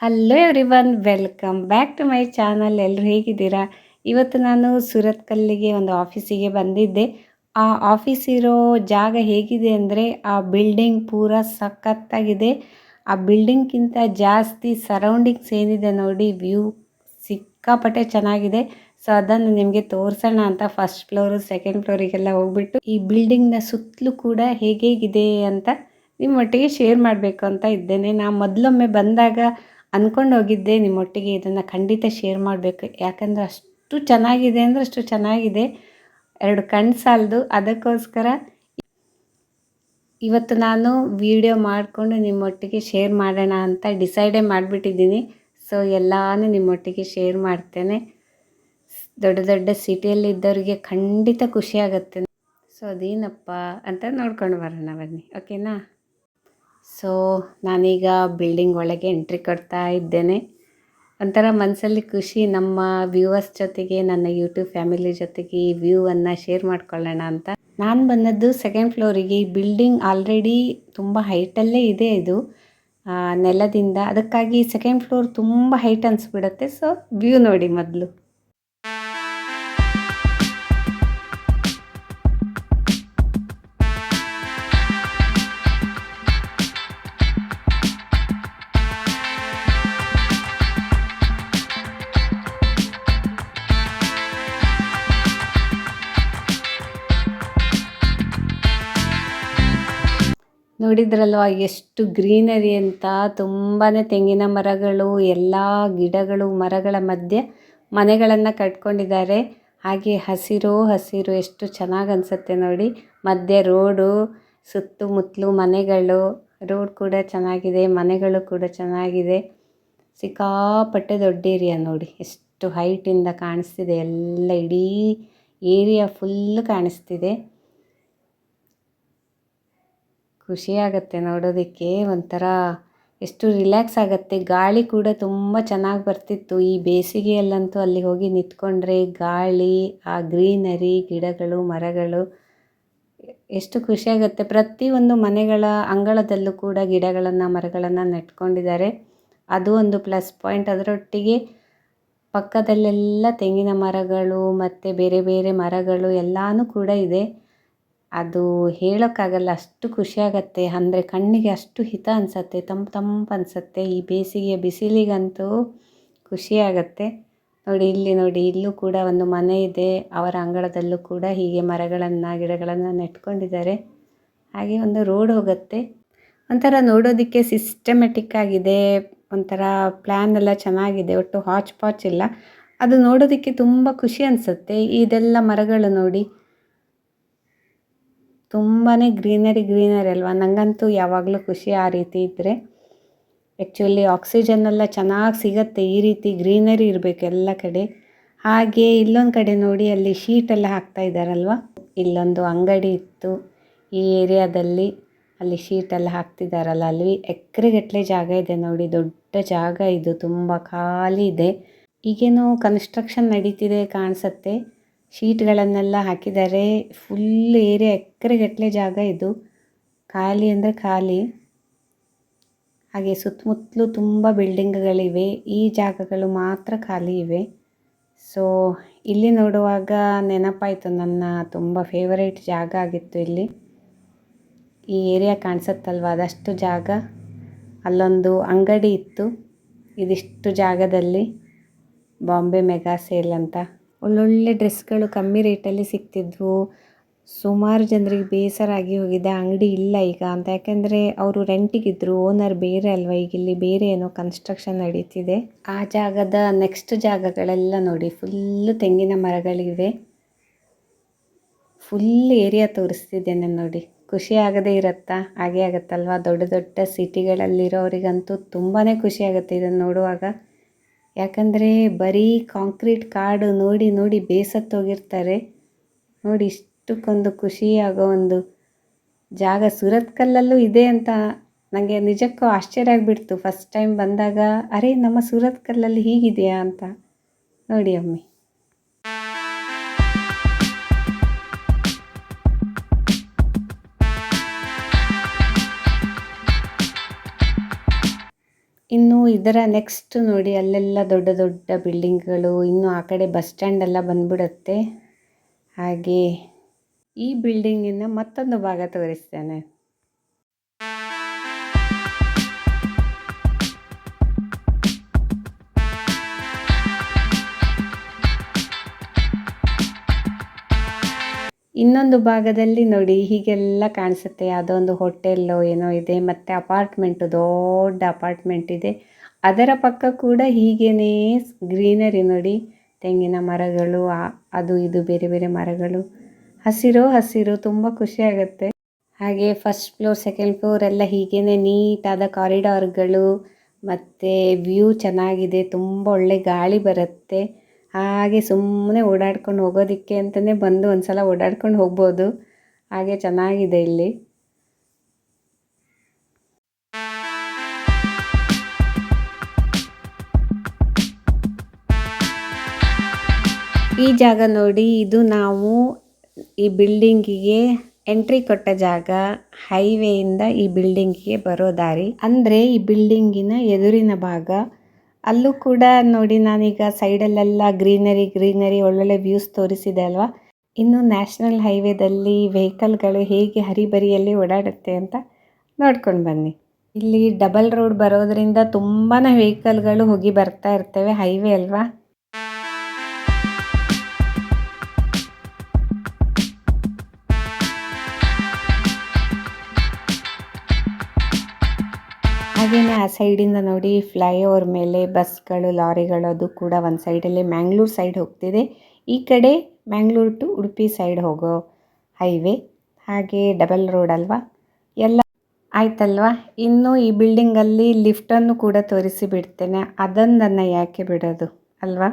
Hello everyone welcome back to my channel ಎಲ್ಲರೂ ಹೇಗಿದ್ದೀರಾ? ಇವತ್ತು ನಾನು ಸುರತ್ಕಲ್ಲಿಗೆ ಒಂದು ಆಫೀಸಿಗೆ ಬಂದಿದ್ದೆ. ಆ ಆಫೀಸ್ ಇರೋ ಜಾಗ ಹೇಗಿದೆ ಅಂದರೆ ಆ ಬಿಲ್ಡಿಂಗ್ ಪೂರ ಸಖತ್ತಾಗಿದೆ. ಆ ಬಿಲ್ಡಿಂಗ್ಗಿಂತ ಜಾಸ್ತಿ ಸರೌಂಡಿಂಗ್ಸ್ ಏನಿದೆ ನೋಡಿ ವ್ಯೂ ಸಿಕ್ಕಾಪಟ್ಟೆ ಚೆನ್ನಾಗಿದೆ. ಸೊ ಅದನ್ನು ನಿಮಗೆ ತೋರಿಸೋಣ ಅಂತ ಫಸ್ಟ್ ಫ್ಲೋರು ಸೆಕೆಂಡ್ ಫ್ಲೋರಿಗೆಲ್ಲ ಹೋಗ್ಬಿಟ್ಟು ಈ ಬಿಲ್ಡಿಂಗ್ನ ಸುತ್ತಲೂ ಕೂಡ ಹೇಗೇಗಿದೆ ಅಂತ ನಿಮ್ಮೊಟ್ಟಿಗೆ ಶೇರ್ ಮಾಡಬೇಕು ಅಂತ ಇದ್ದೇನೆ. ನಾ ಮೊದಲೊಮ್ಮೆ ಬಂದಾಗ ಅಂದ್ಕೊಂಡು ಹೋಗಿದ್ದೆ, ನಿಮ್ಮೊಟ್ಟಿಗೆ ಇದನ್ನು ಖಂಡಿತ ಶೇರ್ ಮಾಡಬೇಕು. ಯಾಕಂದರೆ ಅಷ್ಟು ಚೆನ್ನಾಗಿದೆ ಅಂದರೆ ಅಷ್ಟು ಚೆನ್ನಾಗಿದೆ. ಎರಡು ಕಣ್ಣು ಸಾಲದು ಅದಕ್ಕೋಸ್ಕರ ಇವತ್ತು ನಾನು ವಿಡಿಯೋ ಮಾಡಿಕೊಂಡು ನಿಮ್ಮೊಟ್ಟಿಗೆ ಶೇರ್ ಮಾಡೋಣ ಅಂತ ಡಿಸೈಡೇ ಮಾಡಿಬಿಟ್ಟಿದ್ದೀನಿ. ಸೊ ಎಲ್ಲನೂ ನಿಮ್ಮೊಟ್ಟಿಗೆ ಶೇರ್ ಮಾಡ್ತೇನೆ. ದೊಡ್ಡ ದೊಡ್ಡ ಸಿಟಿಯಲ್ಲಿ ಇದ್ದವರಿಗೆ ಖಂಡಿತ ಖುಷಿಯಾಗತ್ತೆ ಸೊ ಅದೇನಪ್ಪ ಅಂತ ನೋಡ್ಕೊಂಡು ಬರೋಣ ಬನ್ನಿ. ಓಕೆನಾ ಸೊ ನಾನೀಗ ಬಿಲ್ಡಿಂಗ್ ಒಳಗೆ ಎಂಟ್ರಿ ಕೊಡ್ತಾ ಇದ್ದೇನೆ. ಒಂಥರ ಮನಸ್ಸಲ್ಲಿ ಖುಷಿ ನಮ್ಮ ವ್ಯೂವರ್ಸ್ ಜೊತೆಗೆ, ನನ್ನ ಯೂಟ್ಯೂಬ್ ಫ್ಯಾಮಿಲಿ ಜೊತೆಗೆ ಈ ವ್ಯೂವನ್ನು ಶೇರ್ ಮಾಡ್ಕೊಳ್ಳೋಣ ಅಂತ. ನಾನು ಬಂದದ್ದು ಸೆಕೆಂಡ್ ಫ್ಲೋರಿಗೆ ಈ ಬಿಲ್ಡಿಂಗ್ ಆಲ್ರೆಡಿ ತುಂಬ ಹೈಟಲ್ಲೇ ಇದೆ ಇದು. ನೆಲದಿಂದ. ಅದಕ್ಕಾಗಿ ಸೆಕೆಂಡ್ ಫ್ಲೋರ್ ತುಂಬ ಹೈಟ್ ಅನಿಸ್ಬಿಡುತ್ತೆ. ಸೊ ವ್ಯೂ ನೋಡಿ ಮೊದಲು. ನೋಡಿದ್ರಲ್ವ, ಎಷ್ಟು ಗ್ರೀನರಿ ಅಂತ. ತುಂಬಾ ತೆಂಗಿನ ಮರಗಳು, ಎಲ್ಲ ಗಿಡಗಳು, ಮರಗಳ ಮಧ್ಯೆ ಮನೆಗಳನ್ನು ಕಟ್ಕೊಂಡಿದ್ದಾರೆ. ಹಾಗೆ ಹಸಿರು ಹಸಿರು, ಎಷ್ಟು ಚೆನ್ನಾಗಿ ಅನಿಸುತ್ತೆ ನೋಡಿ. ಮಧ್ಯೆ ರೋಡು ಸುತ್ತಮುತ್ತಲು ಮನೆಗಳು, ರೋಡ್ ಕೂಡ ಚೆನ್ನಾಗಿದೆ, ಮನೆಗಳು ಕೂಡ ಚೆನ್ನಾಗಿದೆ. ಸಿಕ್ಕಾಪಟ್ಟೆ ದೊಡ್ಡ ಏರಿಯಾ ನೋಡಿ. ಎಷ್ಟು ಹೈಟಿಂದ ಕಾಣಿಸ್ತಿದೆ, ಎಲ್ಲ ಇಡೀ ಏರಿಯಾ ಫುಲ್ ಕಾಣಿಸ್ತಿದೆ. ಖುಷಿ ಆಗುತ್ತೆ ನೋಡೋದಕ್ಕೆ ಒಂಥರ ಎಷ್ಟು ರಿಲ್ಯಾಕ್ಸ್ ಆಗುತ್ತೆ. ಗಾಳಿ ಕೂಡ ತುಂಬ ಚೆನ್ನಾಗಿ ಬರ್ತಿತ್ತು. ಈ ಬೇಸಿಗೆಯಲ್ಲಂತೂ ಅಲ್ಲಿ ಹೋಗಿ ನಿಂತ್ಕೊಂಡ್ರೆ ಗಾಳಿ, ಆ ಗ್ರೀನರಿ, ಗಿಡಗಳು, ಮರಗಳು ಎಷ್ಟು ಖುಷಿಯಾಗುತ್ತೆ. ಪ್ರತಿಯೊಂದು ಮನೆಗಳ ಅಂಗಳದಲ್ಲೂ ಕೂಡ ಗಿಡಗಳನ್ನು, ಮರಗಳನ್ನು ನೆಟ್ಕೊಂಡಿದ್ದಾರೆ. ಅದು ಒಂದು ಪ್ಲಸ್ ಪಾಯಿಂಟ್. ಅದರೊಟ್ಟಿಗೆ ಪಕ್ಕದಲ್ಲೆಲ್ಲ ತೆಂಗಿನ ಮರಗಳು ಮತ್ತು ಬೇರೆ ಬೇರೆ ಮರಗಳು ಎಲ್ಲನೂ ಕೂಡ ಇದೆ. ಅದು ಹೇಳೋಕ್ಕಾಗಲ್ಲ, ಅಷ್ಟು ಖುಷಿಯಾಗತ್ತೆ. ಅಂದರೆ ಕಣ್ಣಿಗೆ ಅಷ್ಟು ಹಿತ ಅನಿಸತ್ತೆ, ತಂಪು ತಂಪು ಅನಿಸತ್ತೆ. ಈ ಬೇಸಿಗೆಯ ಬಿಸಿಲಿಗಂತೂ ಖುಷಿಯಾಗತ್ತೆ. ನೋಡಿ, ಇಲ್ಲಿ ನೋಡಿ, ಇಲ್ಲೂ ಕೂಡ ಒಂದು ಮನೆ ಇದೆ. ಅವರ ಅಂಗಳದಲ್ಲೂ ಕೂಡ ಹೀಗೆ ಮರಗಳನ್ನು, ಗಿಡಗಳನ್ನು ನೆಟ್ಕೊಂಡಿದ್ದಾರೆ. ಹಾಗೆ ಒಂದು ರೋಡ್ ಹೋಗುತ್ತೆ. ಒಂಥರ ನೋಡೋದಕ್ಕೆ ಸಿಸ್ಟಮೆಟಿಕ್ ಆಗಿದೆ. ಒಂಥರ ಪ್ಲ್ಯಾನ್ ಎಲ್ಲ ಚೆನ್ನಾಗಿದೆ. ಒಟ್ಟು ಹಾಚ್ ಪಾಚ್ ಇಲ್ಲ. ಅದು ನೋಡೋದಕ್ಕೆ ತುಂಬ ಖುಷಿ ಅನಿಸುತ್ತೆ. ಇದೆಲ್ಲ ಮರಗಳು ನೋಡಿ. ತುಂಬಾ ಗ್ರೀನರಿ ಗ್ರೀನರಿ ಅಲ್ವಾ? ನನಗಂತೂ ಯಾವಾಗಲೂ ಖುಷಿ ಆ ರೀತಿ ಇದ್ದರೆ ಆ್ಯಕ್ಚುಲಿ ಆಕ್ಸಿಜನ್ ಎಲ್ಲ ಚೆನ್ನಾಗಿ ಸಿಗತ್ತೆ ಈ ರೀತಿ ಗ್ರೀನರಿ ಇರಬೇಕು ಎಲ್ಲ ಕಡೆ. ಹಾಗೆ ಇಲ್ಲೊಂದು ಕಡೆ ನೋಡಿ ಅಲ್ಲಿ ಶೀಟ್ ಎಲ್ಲ ಹಾಕ್ತಾ ಇದ್ದಾರಲ್ವ? ಇಲ್ಲೊಂದು ಅಂಗಡಿ ಇತ್ತು ಈ ಏರಿಯಾದಲ್ಲಿ. ಅಲ್ಲಿ ಶೀಟ್ ಎಲ್ಲ ಹಾಕ್ತಿದ್ದಾರಲ್ಲ, ಅಲ್ಲಿ ಎಕರೆಗಟ್ಟಲೆ ಜಾಗ ಇದೆ ನೋಡಿ, ದೊಡ್ಡ ಜಾಗ ಇದು, ತುಂಬ ಖಾಲಿ ಇದೆ. ಈಗೇನೋ ಕನ್ಸ್ಟ್ರಕ್ಷನ್ ನಡೀತಿದೆ ಕಾಣಿಸತ್ತೆ. ಶೀಟ್ಗಳನ್ನೆಲ್ಲ ಹಾಕಿದ್ದಾರೆ ಫುಲ್ ಏರಿಯಾ ಎಕರೆಗಟ್ಟಲೆ ಜಾಗ ಇದು. ಖಾಲಿ ಅಂದರೆ ಖಾಲಿ. ಹಾಗೆ ಸುತ್ತಮುತ್ತಲೂ ತುಂಬ ಬಿಲ್ಡಿಂಗ್ಗಳಿವೆ. ಈ ಜಾಗಗಳು ಮಾತ್ರ ಖಾಲಿ ಇವೆ. ಸೊ ಇಲ್ಲಿ ನೋಡುವಾಗ ನೆನಪಾಯಿತು, ನನ್ನ ತುಂಬ ಫೇವರೇಟ್ ಜಾಗ ಆಗಿತ್ತು ಇಲ್ಲಿ. ಈ ಏರಿಯಾ ಕಾಣಿಸುತ್ತಲ್ವ? ಅದಷ್ಟು ಜಾಗ. ಅಲ್ಲೊಂದು ಅಂಗಡಿ ಇತ್ತು. ಇದಿಷ್ಟು ಜಾಗದಲ್ಲಿ. ಬಾಂಬೆ ಮೆಗಾ ಸೇಲ್ ಅಂತ. ಒಳ್ಳೊಳ್ಳೆ ಡ್ರೆಸ್ಗಳು ಕಮ್ಮಿ ರೇಟಲ್ಲಿ ಸಿಗ್ತಿದ್ವು. ಸುಮಾರು ಜನರಿಗೆ ಬೇಸರ ಆಗಿ ಹೋಗಿದೆ. ಅಂಗಡಿ ಇಲ್ಲ ಈಗ ಅಂತ. ಯಾಕೆಂದರೆ ಅವರು ರೆಂಟಿಗಿದ್ರು, ಓನರ್ ಬೇರೆ ಅಲ್ವಾ ಈಗ ಇಲ್ಲಿ? ಬೇರೆ ಏನೋ ಕನ್ಸ್ಟ್ರಕ್ಷನ್ ನಡೀತಿದೆ. ಆ ಜಾಗದ ನೆಕ್ಸ್ಟ್ ಜಾಗಗಳೆಲ್ಲ ನೋಡಿ ಫುಲ್ಲು ತೆಂಗಿನ ಮರಗಳಿವೆ. ಫುಲ್ ಏರಿಯಾ ತೋರಿಸ್ತಿದ್ದೇನೆ ನೋಡಿ. ಖುಷಿ ಆಗದೆ ಇರುತ್ತಾ? ಹಾಗೆ ಆಗುತ್ತಲ್ವಾ? ದೊಡ್ಡ ದೊಡ್ಡ ಸಿಟಿಗಳಲ್ಲಿರೋರಿಗಂತೂ ತುಂಬಾ ಖುಷಿ ಆಗುತ್ತೆ ಇದನ್ನು ನೋಡುವಾಗ. ಯಾಕಂದರೆ ಬರೀ ಕಾಂಕ್ರೀಟ್ ಕಾಡು ನೋಡಿ ನೋಡಿ ಬೇಸತ್ತೋಗಿರ್ತಾರೆ. ನೋಡಿ ಇಷ್ಟಕ್ಕೊಂದು ಖುಷಿ ಆಗೋ ಒಂದು ಜಾಗ ಸುರತ್ಕಲ್ಲಲ್ಲೂ ಇದೆ ಅಂತ ನನಗೆ ನಿಜಕ್ಕೂ ಆಶ್ಚರ್ಯ ಆಗಿಬಿಡ್ತು. ಫಸ್ಟ್ ಟೈಮ್ ಬಂದಾಗ, ಅರೆ, ನಮ್ಮ ಸುರತ್ಕಲ್ಲಲ್ಲಿ ಹೀಗಿದೆಯಾ? ಅಂತ. ನೋಡಿ ಒಮ್ಮೆ ಇದರ ನೆಕ್ಸ್ಟ್ ನೋಡಿ, ಅಲ್ಲೆಲ್ಲ ದೊಡ್ಡ ದೊಡ್ಡ ಬಿಲ್ಡಿಂಗ್ಗಳು ಇನ್ನು ಆ ಕಡೆ ಬಸ್ ಸ್ಟ್ಯಾಂಡ್ ಎಲ್ಲ ಬಂದ್ಬಿಡುತ್ತೆ. ಹಾಗೆ ಈ ಬಿಲ್ಡಿಂಗಿನ ಮತ್ತೊಂದು ಭಾಗ ತೋರಿಸ್ತೇನೆ. ಇನ್ನೊಂದು ಭಾಗದಲ್ಲಿ ನೋಡಿ, ಹೀಗೆಲ್ಲ ಕಾಣಿಸುತ್ತೆ. ಯಾವುದೋ ಒಂದು ಹೋಟೆಲ್ಲೋ ಏನೋ ಇದೆ, ಮತ್ತು ಅಪಾರ್ಟ್ಮೆಂಟು ದೊಡ್ಡ ಅಪಾರ್ಟ್ಮೆಂಟ್ ಇದೆ. ಅದರ ಪಕ್ಕ ಕೂಡ ಹೀಗೇನೇ ಗ್ರೀನರಿ ನೋಡಿ. ತೆಂಗಿನ ಮರಗಳು ಅದು ಇದು ಬೇರೆ ಬೇರೆ ಮರಗಳು. ಹಸಿರು ಹಸಿರು ತುಂಬ ಖುಷಿಯಾಗುತ್ತೆ ಹಾಗೆ ಫಸ್ಟ್ ಫ್ಲೋರ್ ಸೆಕೆಂಡ್ ಫ್ಲೋರ್ ಎಲ್ಲ ಹೀಗೇನೆ ನೀಟಾದ ಕಾರಿಡಾರ್ಗಳು ಮತ್ತು ವ್ಯೂ ಚೆನ್ನಾಗಿದೆ. ತುಂಬ ಒಳ್ಳೆ ಗಾಳಿ ಬರುತ್ತೆ. ಹಾಗೆ ಸುಮ್ಮನೆ ಓಡಾಡ್ಕೊಂಡು ಹೋಗೋದಕ್ಕೆ ಅಂತಲೇ ಬಂದು ಒಂದು ಸಲ ಓಡಾಡ್ಕೊಂಡು ಹೋಗ್ಬೋದು. ಹಾಗೆ ಚೆನ್ನಾಗಿದೆ ಇಲ್ಲಿ. ಈ ಜಾಗ ನೋಡಿ, ಇದು ನಾವು ಈ ಬಿಲ್ಡಿಂಗಿಗೆ ಎಂಟ್ರಿ ಕೊಟ್ಟ ಜಾಗ. ಹೈವೇಯಿಂದ ಈ ಬಿಲ್ಡಿಂಗಿಗೆ ಬರೋ ದಾರಿ. ಅಂದರೆ ಈ ಬಿಲ್ಡಿಂಗಿನ ಎದುರಿನ ಭಾಗ. ಅಲ್ಲೂ ಕೂಡ ನೋಡಿ, ನಾನೀಗ ಸೈಡಲ್ಲೆಲ್ಲ ಗ್ರೀನರಿ ಗ್ರೀನರಿ ಒಳ್ಳೊಳ್ಳೆ ವ್ಯೂಸ್ ತೋರಿಸಿದೆ ಅಲ್ವಾ? ಇನ್ನು ನ್ಯಾಷನಲ್ ಹೈವೇದಲ್ಲಿ ವೆಹಿಕಲ್ಗಳು ಹೇಗೆ ಹರಿಬರಿಯಲ್ಲಿ ಓಡಾಡುತ್ತೆ ಅಂತ ನೋಡ್ಕೊಂಡು ಬನ್ನಿ. ಇಲ್ಲಿ ಡಬಲ್ ರೋಡ್ ಬರೋದರಿಂದ ತುಂಬಾ ವೆಹಿಕಲ್ಗಳು ಹೋಗಿ ಬರ್ತಾ ಇರ್ತವೆ. ಹೈವೇ ಅಲ್ವಾ? ಹಾಗೆಯೇ ಆ ಸೈಡಿಂದ ನೋಡಿ ಫ್ಲೈಓವರ್ ಮೇಲೆ ಬಸ್ಗಳು, ಲಾರಿಗಳು ಅದು ಕೂಡ ಒಂದು ಸೈಡಲ್ಲಿ ಮ್ಯಾಂಗ್ಳೂರು ಸೈಡ್ ಹೋಗ್ತಿದೆ. ಈ ಕಡೆ ಮ್ಯಾಂಗ್ಳೂರು ಟು ಉಡುಪಿ ಸೈಡ್ ಹೋಗೋ ಹೈವೇ. ಹಾಗೆ ಡಬಲ್ ರೋಡ್ ಅಲ್ವಾ? ಎಲ್ಲ ಆಯ್ತಲ್ವಾ? ಇನ್ನು ಈ ಬಿಲ್ಡಿಂಗಲ್ಲಿ ಲಿಫ್ಟನ್ನು ಕೂಡ ತೋರಿಸಿ ಬಿಡ್ತೇನೆ. ಅದೊಂದನ್ನು ಯಾಕೆ ಬಿಡೋದು? ಅಲ್ವಾ?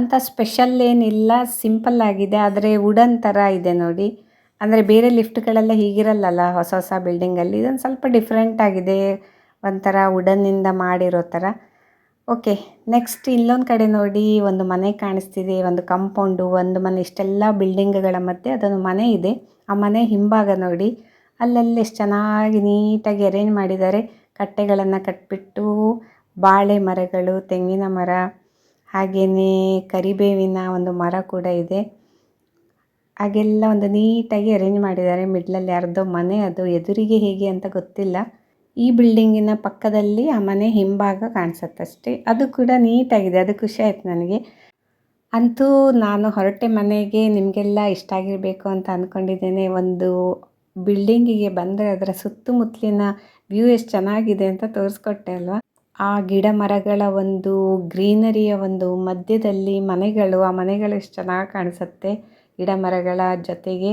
ಅಂತ ಸ್ಪೆಷಲ್ ಏನಿಲ್ಲ, ಸಿಂಪಲ್ ಆಗಿದೆ, ಆದರೆ ವುಡನ್ ಥರ ಇದೆ ನೋಡಿ. ಅಂದರೆ ಬೇರೆ ಲಿಫ್ಟ್ಗಳೆಲ್ಲ ಹೀಗಿರಲ್ಲಲ್ಲ, ಹೊಸ ಹೊಸ ಬಿಲ್ಡಿಂಗಲ್ಲಿ, ಇದೊಂದು ಸ್ವಲ್ಪ ಡಿಫ್ರೆಂಟ್ ಆಗಿದೆ, ಒಂಥರ ವುಡನ್ನಿಂದ ಮಾಡಿರೋ ಥರ ಓಕೆ, ನೆಕ್ಸ್ಟ್ ಇಲ್ಲೊಂದು ಕಡೆ ನೋಡಿ, ಒಂದು ಮನೆ ಕಾಣಿಸ್ತಿದೆ, ಒಂದು ಕಂಪೌಂಡು, ಒಂದು ಮನೆ, ಇಷ್ಟೆಲ್ಲ ಬಿಲ್ಡಿಂಗ್ಗಳ ಮಧ್ಯೆ ಅದೊಂದು ಮನೆ ಇದೆ. ಆ ಮನೆ ಹಿಂಭಾಗ ನೋಡಿ, ಅಲ್ಲಲ್ಲಿ ಎಷ್ಟು ಚೆನ್ನಾಗಿ ನೀಟಾಗಿ ಅರೇಂಜ್ ಮಾಡಿದ್ದಾರೆ. ಕಟ್ಟೆಗಳನ್ನು ಕಟ್ಬಿಟ್ಟು, ಬಾಳೆ ಮರಗಳು, ತೆಂಗಿನ ಮರ. ಹಾಗೆಯೇ ಕರಿಬೇವಿನ ಒಂದು ಮರ ಕೂಡ ಇದೆ. ಹಾಗೆಲ್ಲ ಒಂದು ನೀಟಾಗಿ ಅರೇಂಜ್ ಮಾಡಿದ್ದಾರೆ. ಮಿಡ್ಲಲ್ಲಿ ಯಾರ್ದೋ ಮನೆ ಅದು. ಎದುರಿಗೆ ಹೇಗೆ ಅಂತ ಗೊತ್ತಿಲ್ಲ. ಈ ಬಿಲ್ಡಿಂಗಿನ ಪಕ್ಕದಲ್ಲಿ ಆ ಮನೆ ಹಿಂಭಾಗ ಕಾಣಿಸುತ್ತಷ್ಟೇ ಅದು ಕೂಡ ನೀಟಾಗಿದೆ. ಅದು ಖುಷಿ ಆಯ್ತು ನನಗೆ. ಅಂತೂ ನಾನು ಹೊರಟೆ ಮನೆಗೆ ನಿಮಗೆಲ್ಲ ಇಷ್ಟ ಆಗಿರಬೇಕು ಅಂತ ಅಂದ್ಕೊಂಡಿದ್ದೇನೆ ಒಂದು ಬಿಲ್ಡಿಂಗಿಗೆ ಬಂದರೆ ಅದರ ಸುತ್ತಮುತ್ತಲಿನ ವ್ಯೂ ಎಷ್ಟು ಚೆನ್ನಾಗಿದೆ ಅಂತ ತೋರಿಸ್ಕೊಟ್ಟೆ ಅಲ್ವಾ? ಆ ಗಿಡ ಮರಗಳ ಒಂದು ಗ್ರೀನರಿಯ ಒಂದು ಮಧ್ಯದಲ್ಲಿ ಮನೆಗಳು, ಆ ಮನೆಗಳು ಎಷ್ಟು ಚೆನ್ನಾಗಿ ಕಾಣಿಸುತ್ತೆ ಗಿಡ ಮರಗಳ ಜೊತೆಗೆ.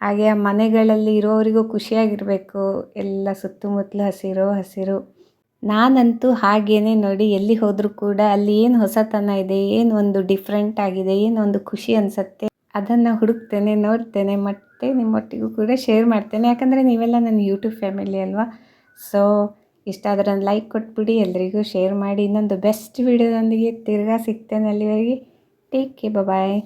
ಹಾಗೆ ಆ ಮನೆಗಳಲ್ಲಿ ಇರೋವರಿಗೂ ಖುಷಿಯಾಗಿರಬೇಕು, ಎಲ್ಲ ಸುತ್ತಮುತ್ತಲು ಹಸಿರು ಹಸಿರು. ನಾನಂತೂ ಹಾಗೇನೆ ನೋಡಿ ಎಲ್ಲಿ ಹೋದರೂ ಕೂಡ ಅಲ್ಲಿ ಏನು ಹೊಸತನ ಇದೆ, ಏನು ಒಂದು ಡಿಫ್ರೆಂಟ್ ಆಗಿದೆ, ಏನು ಒಂದು ಖುಷಿ ಅನಿಸುತ್ತೆ, ಅದನ್ನು ಹುಡುಕ್ತೇನೆ, ನೋಡ್ತೇನೆ, ಮತ್ತೆ ನಿಮ್ಮೊಟ್ಟಿಗೂ ಕೂಡ ಶೇರ್ ಮಾಡ್ತೇನೆ. ಯಾಕಂದರೆ ನೀವೆಲ್ಲ ನನ್ನ ಯೂಟ್ಯೂಬ್ ಫ್ಯಾಮಿಲಿ ಅಲ್ವಾ? ಸೊ ಇಷ್ಟ ಆದರೆ ಒಂದು ಲೈಕ್ ಕೊಟ್ಬಿಡಿ ಎಲ್ಲರಿಗೂ ಶೇರ್ ಮಾಡಿ. ಇನ್ನೊಂದು ಬೆಸ್ಟ್ ವಿಡಿಯೋದೊಂದಿಗೆ ತಿರ್ಗಾ ಸಿಗ್ತೇನೆ ಅಲ್ಲಿವರೆಗೆ. ಟೇಕ್ ಕೇ ಬಾಯ್